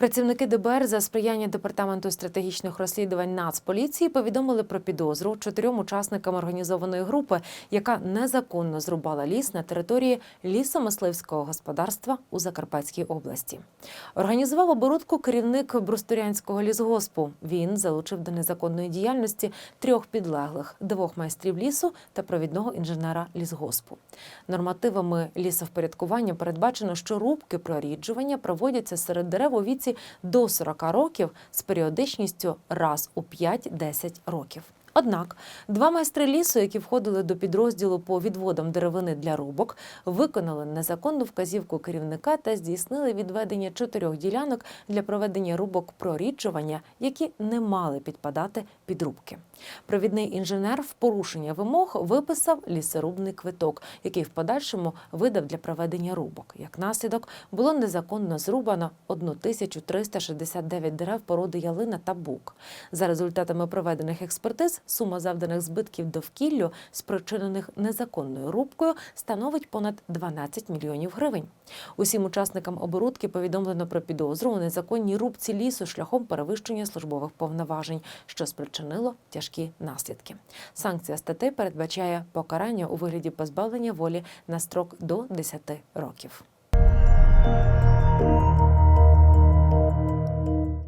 Працівники ДБР за сприяння департаменту стратегічних розслідувань Нацполіції повідомили про підозру чотирьом учасникам організованої групи, яка незаконно зрубала ліс на території лісомисливського господарства у Закарпатській області. Організував оборудку керівник Брустурянського лісгоспу. Він залучив до незаконної діяльності трьох підлеглих, двох майстрів лісу та провідного інженера лісгоспу. Нормативами лісовпорядкування передбачено, що рубки проріджування проводяться серед дерев у віці до 40 років з періодичністю раз у 5-10 років. Однак два майстри лісу, які входили до підрозділу по відводам деревини для рубок, виконали незаконну вказівку керівника та здійснили відведення чотирьох ділянок для проведення рубок проріджування, які не мали підпадати під рубки. Провідний інженер в порушення вимог виписав лісорубний квиток, який в подальшому видав для проведення рубок. Як наслідок було незаконно зрубано 1369 дерев породи ялина та бук. За результатами проведених експертиз, сума завданих збитків довкіллю, спричинених незаконною рубкою, становить понад 12 мільйонів гривень. Усім учасникам оборудки повідомлено про підозру у незаконній рубці лісу шляхом перевищення службових повноважень, що спричинило тяжкі наслідки. Санкція статей передбачає покарання у вигляді позбавлення волі на строк до 10 років.